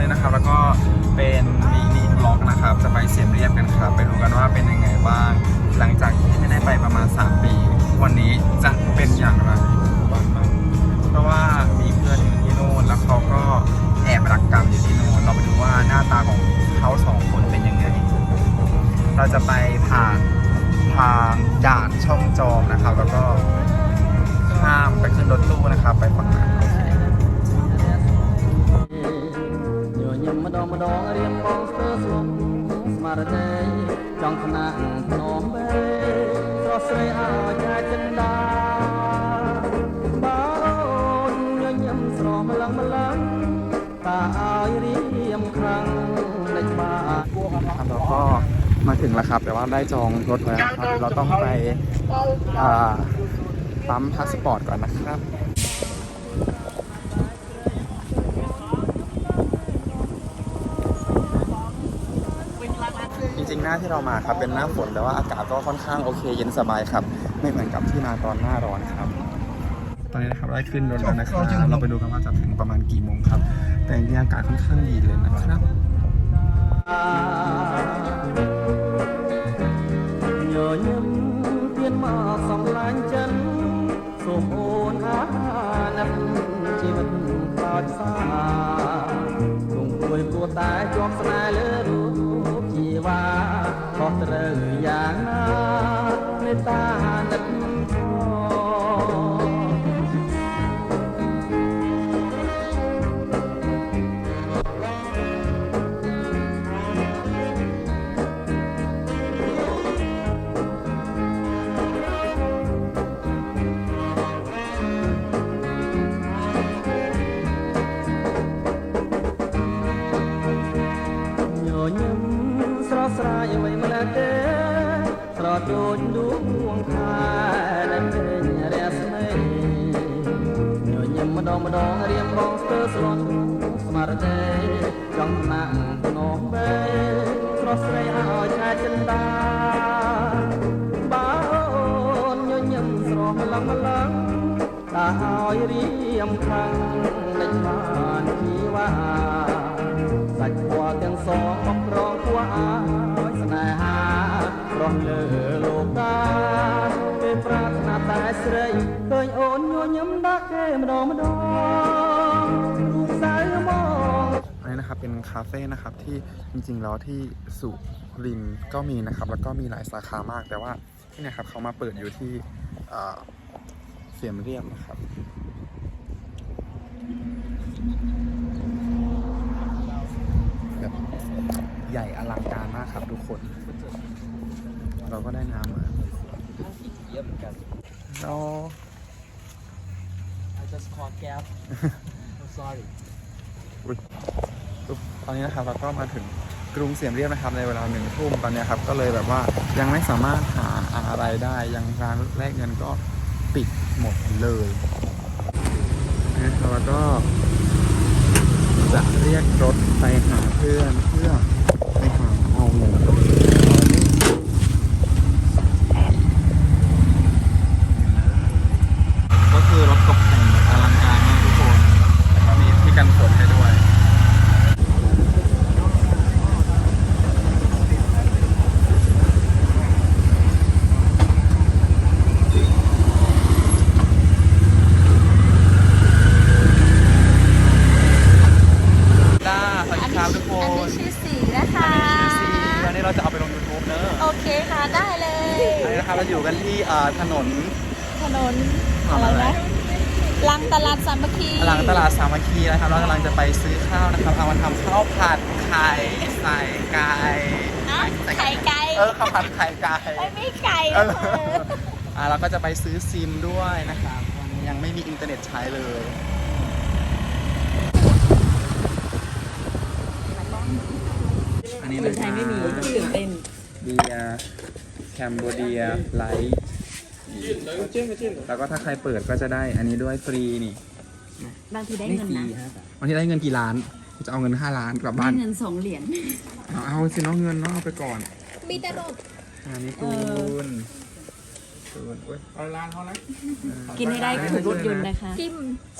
นี้นะครับ แล้วก็เป็นมินิบล็อกนะครับ จะไปเสียมเรียบกันครับ ไปดูกันว่าเป็นยังไงบ้าง หลังจากที่ไม่ได้ไปประมาณ 3 ปี วันนี้จะเป็นอย่างไรบ้างเพราะว่ามีเพื่อนอยู่ที่นู่นแล้วเขาก็แอบรักกันอยู่ที่นู่นเราไปดูว่าหน้าตาของเขาสองคนเป็นยังไง เราจะไปผ่านทางด่านช่องจอมนะครับ แล้วก็ข้ามไปขึ้นรถตู้นะครับ ไปฝั่งนั้น ងម្ដងរៀមបងស្ទើស្លុំស្មារតីចង់ថ្នាក់ភ្នំបេស្រស់ស្រីឲ្យចែកចិនដាបើអូនញញឹមស្រស់ម្លឹងម្លឹងតាឲ្យរៀមខ្លាំងដាច់បា ครับเราก็มาถึงแล้วครับ แต่ว่าได้จองรถไว้แล้วครับ เราต้องไปอ่าปั๊มพาสปอร์ตก่อนนะครับ น้าที่เรามาครับเป็นหน้าฝนแต่ว่าอากาศก็ค่อนข้างโอเคเย็นสบายครับ ไม่เหมือนกับที่มาตอนหน้าร้อนครับ ตอนนี้นะครับได้ขึ้นรถแล้วนะครับเราไปดูกันว่าจะถึงประมาณกี่โมงครับ แต่จริงๆอากาศค่อนข้างดีเลยนะครับ ញញឹមទៀនមកសំឡាញ់ចិនសូមអូនអាណិតជីវិតខ្លោចផ្សាគង់គួយគួរតែជាប់ស្នេហ៍ อยเรียมครั้งในชาญทีว่าสัจวัวเตียงสองมกรองทั่วอาสนาหาร้องเลอโลกาเป็นปรารถนาแต่เสยเคยโอนโยยมดักเกมดอมดองลูกสายมองอันนี้นะครับเป็นคาเฟ่นะครับที่จริงๆแล้วที่สุรินก็มีนะครับ แล้วก็มีหลายสาขามากแต่ว่าที่นี่ครับเขามาเปิดอยู่ที่เสียมเรียบนะครับ ใหญ่อลังการมากครับทุกคน เราก็ได้น้ำมาเยอะเหมือนกันเรา I just call cab I'm sorry อุ๊ยอุ๊ยตอนนี้นะครับเราก็มาถึงกรุงเสียมเรียบนะครับในเวลาหนึ่งทุ่มตอนนี้ครับก็เลยแบบว่ายังไม่สามารถหาอะไรได้ยังร้านแลกเงินก็ปิดหมดเลยนะครับแล้วก็จะเรียกรถไปหาเพื่อนเพื่อ ไปหาเอาเงินก็คือรถตกแต่งแบบอลังการมากทุกคนแล้วก็มีที่กันฝนให้ด้วย ด้าสวัสดีครับทุกค อัน น นี้ชื่อสีนะคะ วันนี้เราจะเอาไปลง YouTube เนอะ โอเคค่ะ ได้เลย อันนี้นะครับเราอยู่กันที่เอ่อถนน ถนน ถนน อะไร อะไร นะลังตลาดสามัคคี หลังตลาดสามัคคีนะครับเรากำลังจะไปซื้อข้าวนะครับ เอามาทำข้าวผัดไข่ใส่ไก่ อ้าวไข่ไก่ เออข้าวผัดไข่ไก่ไม่มีไก่เอเออออ่าเราก็จะไปซื้อซิมด้วยนะครับตอนนี้ยังไม่มีอินเทอร์เน็ตใช้เลย อันนี้นะครับตื่นเต้นเบียร์แคมโบเดียไลท์แล้วก็ถ้าใครเปิดก็จะได้อันนี้ด้วยฟรีนี่บางทีได้เงินนะวันที่ได้เงินกี่ล้านกูจะเอาเงินห้าล้านกลับบ้าน เงินสองเหรียญเอาเอาสิน้องเงินน้องเอาไปก่อน มีแต่รถอันนี้คุณศูนย์อุ้ยเอาร้านเขาแล้วกินให้ได้ถูกรถยนต์นะคะ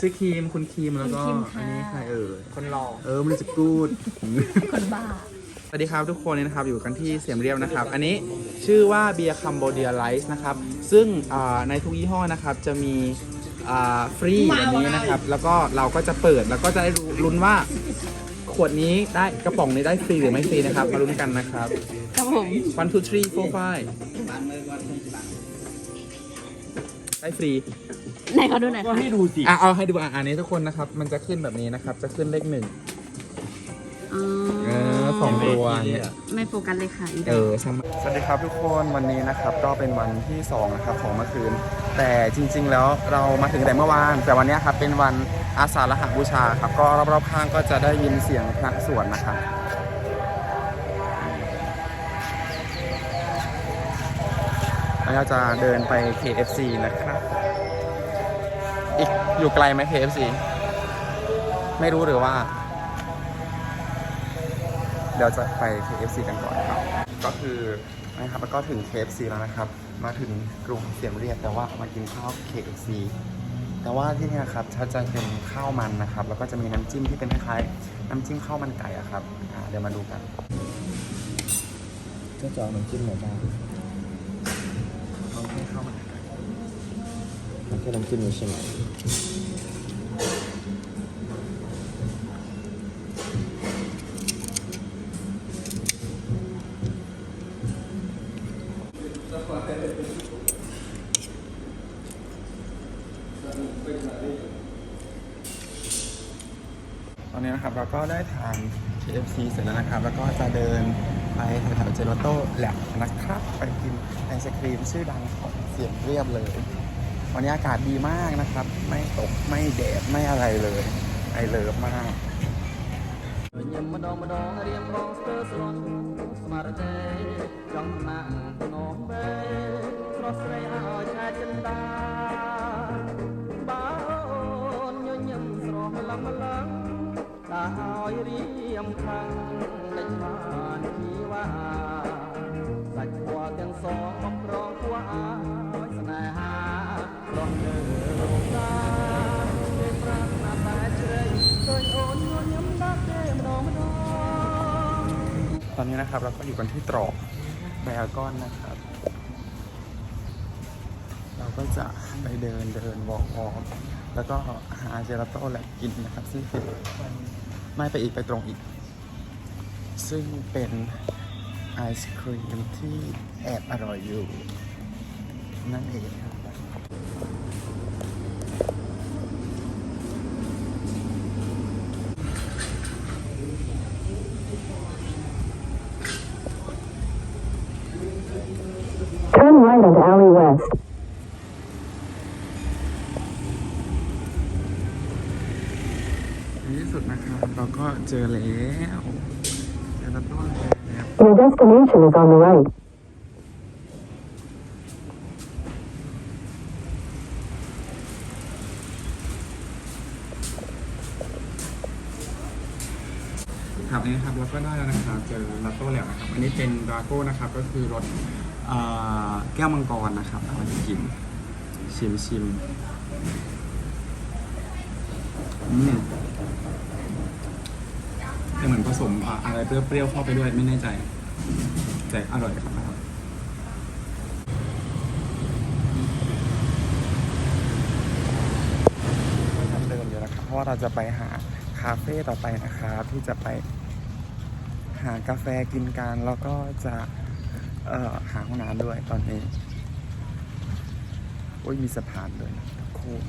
ซื้อครีมคุณครีมแล้วก็คุณครีมค่ะอันนี้ใครเอ่ยคนรอเออมันจะกูด คนบ้า สวัสดีครับทุกคนนี่นะครับอยู่กันที่เสียมเรียบนะครับ อันนี้ชื่อว่าเบียร์คัมโบเดียไลท์นะครับ ซึ่งอ่าในทุกยี่ห้อนะครับจะมีอ่าฟรีแบบนี้นะครับ แล้วก็เราก็จะเปิดแล้วก็จะได้รู้ลุ้นว่า ขวดนี้ได้กระป๋องนี้ได้ฟรีหรือไม่ฟรีนะครับ มาลุ้นกันนะครับ ครับผม one two three four five ได้ฟรี ไหนเขาดูหน่อยก็ค่ะให้ดูสิอะเอาให้ดูอะอันนี้ทุกคนนะครับ มันจะขึ้นแบบนี้นะครับ จะขึ้นเลขหนึ่งอ๋อเออสองตัวเนี่ย ไม่โฟกัสเลยค่ะอีดเอออช่างมันสวัสดีครับทุกคนวันนี้นะครับก็เป็นวันที่2นะครับของเมื่อคืน แต่จริง ๆ แล้วเรามาถึงแต่เมื่อวาน แต่วันนี้ครับเป็นวันอาสาฬหบูชาครับก็รอบๆข้างก็จะได้ยินเสียงพระสวดนะครับ แล้วจะเดินไป KFC นะครับ อีกอยู่ไกลไหม KFC ไม่รู้หรือว่า เดี๋ยวจะไป KFC กันก่อนครับ ก็คือนะครับแล้วก็ถึง KFC แล้วนะครับ มาถึงกรุงเสียมเรียบแต่ว่ามากินข้าว KFC แต่ว่าที่นี่ยครับจะจะเป็นข้าวมันนะครับ แล้วก็จะมีน้ำจิ้มที่เป็นคล้ายๆน้ำจิ้มข้าวมันไก่อะครับเดี๋ยวมาดูกันก็จะเอาน้ำจิ้มไหนบ้าง เอาแค่ข้ามันไก่มันแค่น้ำจิ้มนี้ใช่ไหมตอนนี้นะครับเราก็ได้ทาน KFC เสร็จแล้วนะครับ แล้วก็จะเดิน แถวๆเจโรโต้แลบนะครับ ไปกินไอศครีมชื่อดังของเสียมเรียบเลย วันนี้อากาศดีมากนะครับ ไม่ตกไม่แดดไม่อะไรเลย ไอเลิฟมาก ញឹមម្ដងម្ដងរៀមរងស្ទើរស្លន់ស្មារតីចង់ណាក់ងងបែស្រស់ស្រីឲ្យឆែកចិនដាបើអូនញញឹមស្រស់ម្លឹងម្លឹងតាឲ្យរៀមខាង เปชาญทีว่าสักขวเตีงสองมองรองขวาสนาหาลองเดินตาเป็นรักนาตาเฉยโดยโอนโยนย้ำรักเดมดองดองตอนนี้นะครับเราก็อยู่กันที่ตรอกแบรก้อนนะครับ เราก็จะไปเดินเดินวอล์กแล้วก็หาเจลาโต้แหละกินนะครับซี่งคือไม่ไปอีกไปตรงอีก ซึ่งเป็นไอศครีมที่แอบอร่อยอยู่ นั่นเองครับ Turn right onto Alley West. ในที่สุดนะครับเราก็เจอแล้ว Your destination is on the right. ครับนี่นะครับเราก็ได้แล้วนะครับเจอลาโต้แล้วนะครับ อันนี้เป็นดราโก้นะครับก็คือรสเอ่อแก้วมังกรนะครับเราจะกินชิมชิมอืม แต่เหมือนผสมอะไรเปรี้ยวๆเข้าไปด้วยไม่แน่ใจ แต่อร่อยครับนะครับก็ทำเดิมอยู่นะครับเพราะว่าเราจะไปหาคาเฟ่ต่อไปนะครับที่จะไปหากาแฟกินกันแล้วก็จะเอ่อหาห้องน้ำด้วยตอนนี้โอ้ยมีสะพานด้วยนะโค้ง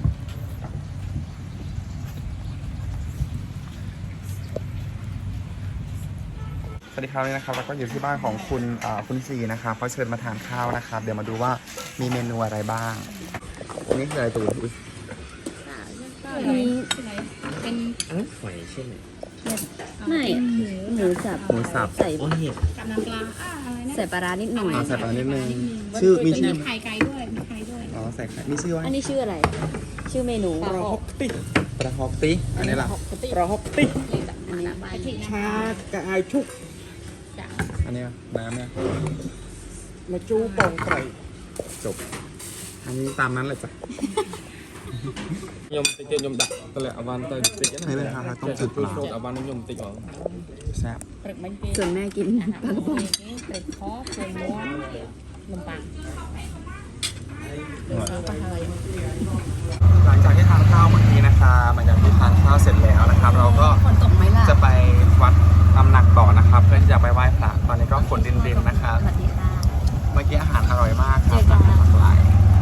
สวัสดีครับนี่นะครับแล้วก็อยู่ที่บ้านของคุณเอ่อคุณซีนะครับเขาเชิญมาทานข้าวนะครับ เดี๋ยวมาดูว่ามีเมนูอะไรบ้างอันนี้คืออะไรตูนอุ๊ยมีเป็นอันนั้นหอยใช่ไหมไม่หมูสับหมูสับใส่โอ้เห็ดกับน้ำปลาอ่าอะไรนะใส่ปลาร้านิดหน่อยอ๋อใส่ปลานิดนึงชื่อมีชื่อมีไข่ไก่ด้วยมีไข่ด้วยอ๋อใส่ไข่มีชื่อว่าอันนี้ชื่ออะไร ชื่อเมนูปลาฮอกติปลาฮอกติอันนี้ล่ะปลาฮอกติอันนี้กะทินะชากระอายชุก อันนี้น้ำเนี่ยมาจูปองไก่จบ อันนี้ตามนั้นเลยจ้ะยมติดยมดักตะเลยอวันตะติดใช่เลยครับเราต้องจุดปลาโซดอวันยมติดหรอแซ่บปรึกมันเกส่วนแม่กินปลากระป๋องปรึกคอปรึกม้วนล หลังจากที่ทานข้าวเมื่อกี้นะคะหลังจากที่ทานข้าวเสร็จแล้วนะครับ เราก็ฝนตกไหมล่ะจะไปวัดตำหนักต่อนะครับ เพื่อที่จะไปไหว้พระตอนนี้ก็ฝนดินๆนะครับสวัสดีค่ะเมื่อกี้อาหารอร่อยมากครับเจอกันอาหารหลากหลาย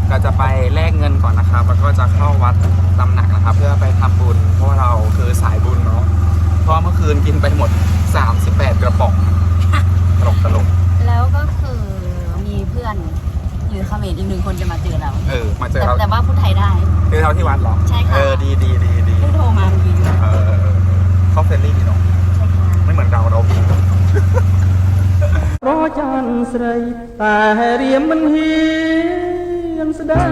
เราจะไปแลกเงินก่อนนะครับ แล้วก็จะเข้าวัดตำหนักนะครับ เพื่อไปทำบุญเพราะว่าเราคือสายบุญเนาะเพราะว่าเมื่อคืนกินไปหมด 38 กระป๋องตลกตลกแล้วก็คือมีเพื่อน หรือเขมรอีกหนึ่งคนจะมาเจอเรา เออ มาเจอ แต่ เรา แต่ว่าพูดไทยได้ เจอเราที่วัดเหรอ ใช่ค่ะ เออ ดีดีดีดี เพิ่งโทรมาเมื่อกี้ เออเออเออเขาเฟรนลี่ดีเนาะ ใช่ค่ะ ไม่เหมือนเราเรา រចាន់ស្រីតែរៀមមិនហ៊ានស្ដី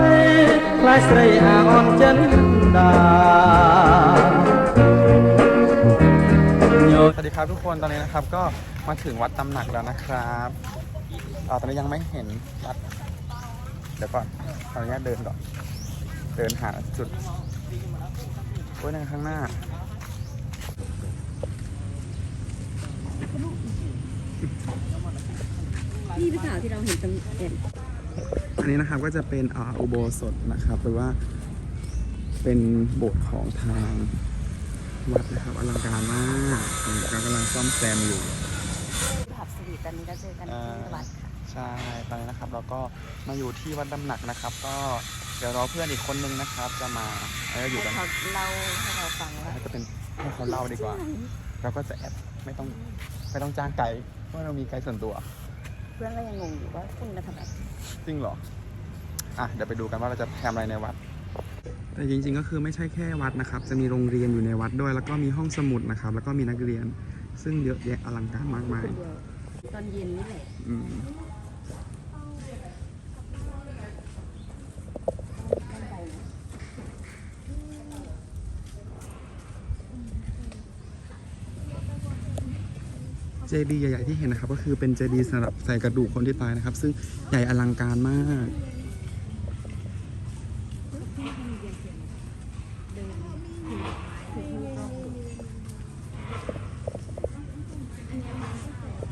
ខ្លាចស្រីអាអន់ចិនដាញោ สวัสดีครับทุกคนตอนนี้นะครับ ก็มาถึงวัดตำหนักแล้วนะครับอ่าตอนนี้ยังไม่เห็นวัด เดี๋ยวก่อนขออนุญาตเดินก่อน เดินหาจุดโอ้ยนั่นข้างหน้า นี่หรือเปล่าที่เราเห็นตรงเด่นอันนี้นะครับก็จะเป็นอ่าอุโบสถนะครับหรือว่าเป็นโบสถ์ของทางวัดนะครับอลังการมากตอนนี้ก็กำลังซ่อมแซมอยู่ ผับสวีทตอนนี้ก็เจอกันที่วัดค่ะใช่ ตอนนี้นะครับเราก็มาอยู่ที่วัดดำหนักนะครับ ก็เดี๋ยวรอเพื่อนอีกคนนึงนะครับ จะมาแล้วก็อยู่ให้กันเขาเล่าให้เราฟังว่าให้จะเป็นให้เขาเล่าดีกว่า เราก็จะแอบไม่ต้องไม่ต้องจ้างไกด์เพราะเรามีไกด์ส่วนตัว เพื่อนก็ยังงงอยู่ว่าคุณมาทำอะไรจริงเหรอ อะ เดี๋ยวไปดูกันว่าเราจะทำอะไรในวัด แต่จริงๆ ก็คือไม่ใช่แค่วัดนะครับ จะมีโรงเรียนอยู่ในวัดด้วย แล้วก็มีห้องสมุดนะครับ แล้วก็มีนักเรียน ซึ่งเยอะแยะอลังการมากมายคนเดียวตอนเย็นนี่แหละ อืม เจดีย์ใหญ่ๆที่เห็นนะครับ ก็คือเป็นเจดีย์สำหรับใส่กระดูกคนที่ตายนะครับ ซึ่งใหญ่อลังการมาก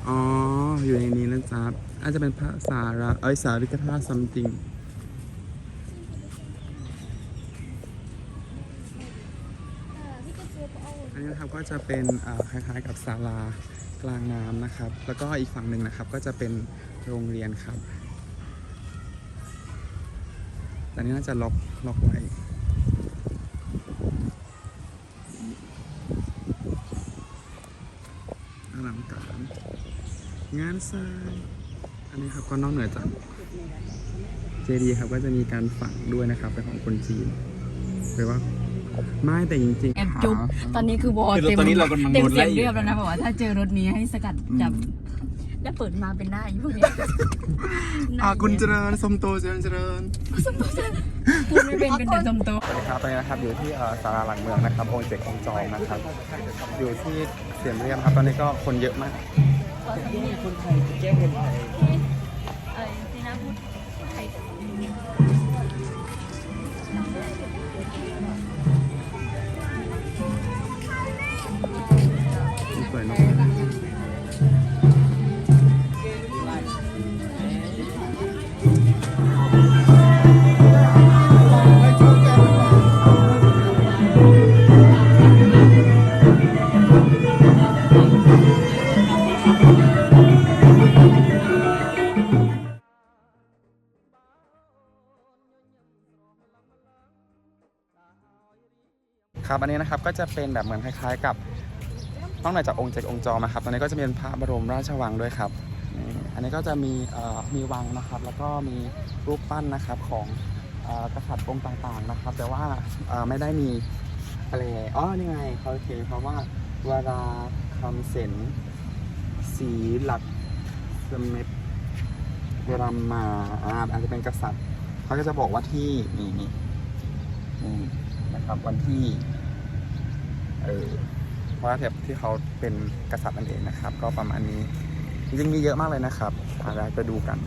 อ๋อ อยู่ในนี้นะจ๊ะอาจจะเป็นภาษาระเอ้ยสาริกธาตุ something อันนี้ นะครับก็จะเป็นคล้ายๆกับศาลากลางน้ำนะครับ แล้วก็อีกฝั่งหนึ่งนะครับก็จะเป็นโรงเรียนครับแต่นี้น่าจะล็อกล็อกไว้อลังการงานทรายอันนี้ครับก็นอกเหนือจากเจดีย์ครับก็จะมีการฝังด้วยนะครับเป็นของคนจีนหรือว่า ไม่แต่จริงๆแอบจุ๊บหาตอนนี้คือวอลคือเต็มตอนนี้เรากำลังเต็มโดนไล่เสียงอยู่เรียบแล้วนะบอกว่าถ้าเจอรถนี้ให้สกัดจับ แล้วเปิดมาเป็นหน้าอยู่พวกเนี้ยอ่าคุณเจริญสมโตเจริญเจริญพูดไม่เป็นเป็นแต่จมโตสวัสดีครับตอนนี้นะครับอยู่ที่เอ่อศาลาหลังเมืองนะครับองค์เจกองค์จอมนะครับ อยู่ที่เสียมเรียมครับ ตอนนี้ก็คนเยอะมากคนไทยแก้คนไทย ครับ อันนี้นะครับก็จะเป็นแบบเหมือนคล้ายๆ กับนอกเหนือจากองค์เจกองค์จอมนะครับตอนนี้ก็จะเป็นพระบรมราชวังด้วยครับ อันนี้ก็จะมีมีวังนะครับ แล้วก็มีรูปปั้นนะครับของอกษัตริย์องค์ต่างๆนะครับ แต่ว่าไม่ได้มีอะไรอ๋อนี่ไงเขาเขียนเพราะว่าวาราคำเสนสีหลักสมเม็ดเวรามาอ่าอาจจะเป็นกษัตริย์เขาก็จะบอกว่าที่นี่นี่นี่นะครับวันที่ เออว่าแบบที่เขาเป็นกษัตริย์นั่นเองนะครับ ก็ประมาณนี้จริงมีเยอะมากเลยนะครับเรารไปดูกัน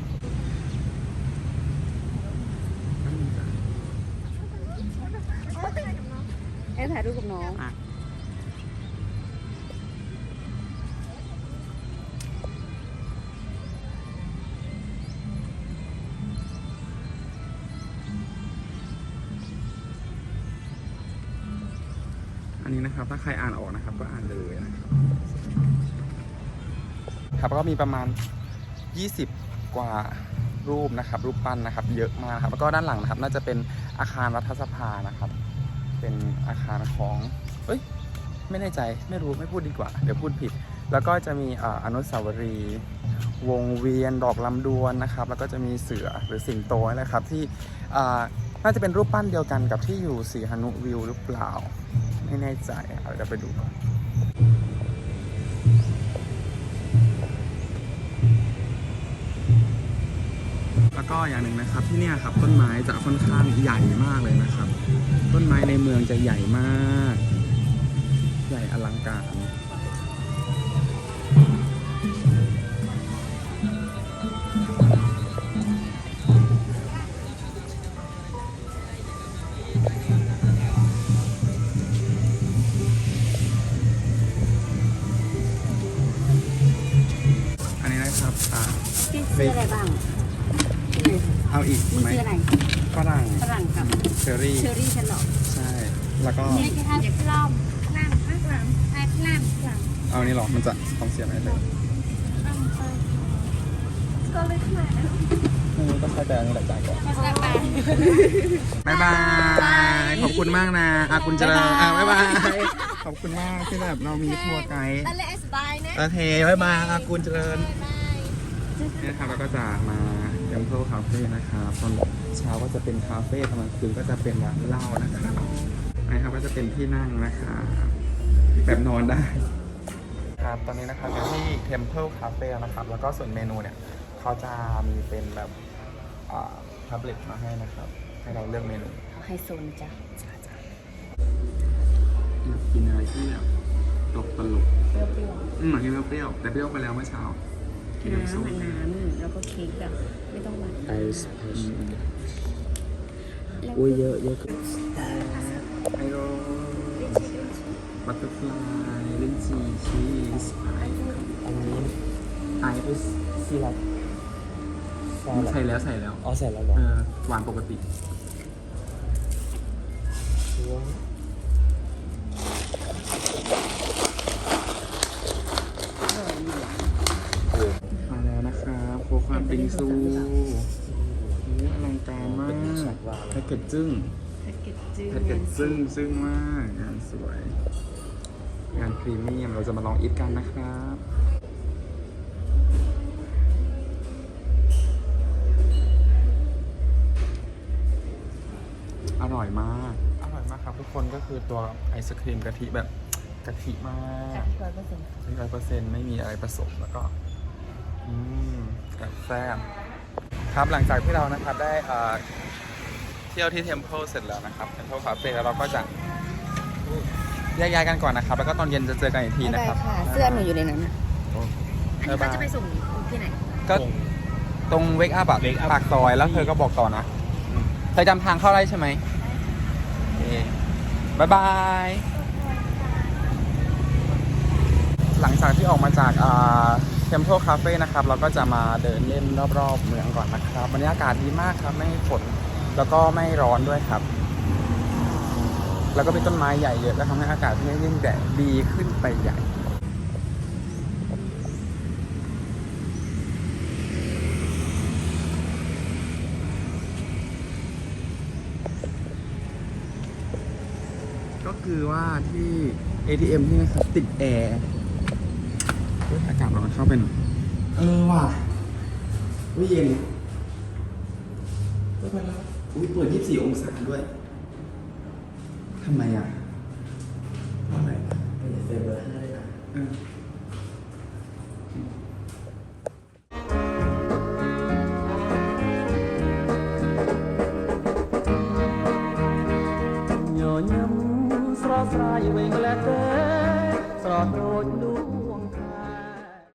เอ๊ะถ่ายรูปกับน้อง นะครับ ถ้าใครอ่านออกนะครับ ก็อ่านเลยนะครับครับก็มีประมาณ 20 กว่ารูปนะครับ รูปปั้นนะครับ เยอะมากครับแล้วก็ด้านหลังนะครับ น่าจะเป็นอาคารรัฐสภานะครับ เป็นอาคารของเอ้ยไม่แน่ใจไม่รู้ไม่พูดดีกว่า เดี๋ยวพูดผิด แล้วก็จะมีออนุสาวรีย์วงเวียนดอกลำดวนนะครับ แล้วก็จะมีเสือหรือสิงโตนะครับที่น่าจะเป็นรูปปั้นเดียวกันกับที่อยู่สีหนุวิวหรือเปล่า ไม่แน่ใจเอาเดี๋ยวไปดูก่อนแล้วก็อย่างหนึ่งนะครับที่เนี่ยครับต้นไม้จะค่อนข้างใหญ่มากเลยนะครับ ต้นไม้ในเมืองจะใหญ่มาก ใหญ่อลังการ เอาอีกพี่ไหมซื้ออะไรฝรั่งฝรั่งกับเชอรี่เชอรี่ฉันหรอใช่ แล้วก็นี่คือทางเด็กพล่อมล่ามข้างหลังแอบล่ามหลังเอานี่หรอมันจะต้องเสียไหมเลยก็เลยขึ้นมาแล้วอืมต้องใช้แต่อันนี้แหละจ่ายก่อนมาสบายบายบายขอบคุณมากนะอาคุณเจริญอะบายบายขอบคุณมากที่แบบเรามีทัวร์ไกด์อะไรสบายนะโอเคบายบายอาคุณเจริญนี่นะครับแล้วก็จะมา เ e ม p พิลคาเฟ่นะครับตอนเช้าก็จะเป็นคาเฟ่ตอนกลางคืนก็จะเป็นร้านเหล้านะครับนะครับก็จะเป็นที่นั่งนะครับแบบนอนได้ ครับตอนนี้นะครับอยู่ที่ Temple Cafe นะครับ แล้วก็ส่วนเมนูเนี่ยเขาจะมีเป็นแบบอ่าแท็บเล็ตมาให้นะครับ ให้เราเลือกเมนูเขาไฮโซนจ้ะอยากกินอะไรที่แบบตลกตลกเปรี้ยวอืมอยากกินเปรี้ยวๆแต่เปรี้ยวไปแล้วเมื่อเช้าๆกินน้ำน้ำส้มอันน้ำ แล้วก็เค้กแบบไม่ต้องหวานไอซ์อืมแล้วอุ้ยเยอะเยอะเกินไอโรบัตเตอร์ฟลายลิ้นจี่ชีสอันนี้ไอซ์ซีรัปซอสใส่แล้วใส่แล้วอ๋อใส่แล้วเหรอเออหวานปกติว้าว เกจจึ้งแพ็กเกจจืดแพ็กเกจซึ่งซึ่งมากงานสวย งานพรีเมียมเราจะมาลองอิทกันนะครับอร่อยมาก อร่อยมากครับทุกคนก็คือตัวไอศครีมกะทิแบบกะทิมากร้อยเปอร์เซ็นต์ร้อยเปอร์เซ็นต์ไม่มีอะไรผสมแล้วก็ อืมแบบแซ่บครับหลังจากที่เรานะครับได้เอ่อเที่ยวที่เทมเพลเสร็จแล้วนะครับเทมเพลคาเฟ่แล้วเราก็จะแยกย้ายกันก่อนนะครับ แล้วก็ตอนเย็นจะเจอกันอีกทีไม่นะได้ครับค่ะ เสื้อหนูอยู่ในนั้นอะอันนี้บ๊ายบายเขาจะไปส่งที่ไหน ก็ตรงเวกอัพอะปากซอยแล้วเธอก็บอกต่อนะอืมเธอจำทางเข้าได้ใช่ไหมโอเคบายบาย หลังจากที่ออกมาจากเทมเพลคาเฟ่นะครับ เราก็จะมาเดินเล่นรอบๆเมืองก่อนนะครับบรรยากาศดีมากครับ ไม่ฝน แล้วก็ไม่ร้อนด้วยครับ แล้วก็มีต้นไม้ใหญ่เยอะแล้วทำให้อากาศที่นี่ยิ่งแดดดีขึ้นไปใหญ่ก็คือว่าที่ ATM ที่นะครับติดแอร์อากาศร้อนเข้าไปหน่อยเออว่ะไม่เย็นไม่เป็นไร อุ้ยเปิด 24 องศาด้วยทำไมอะ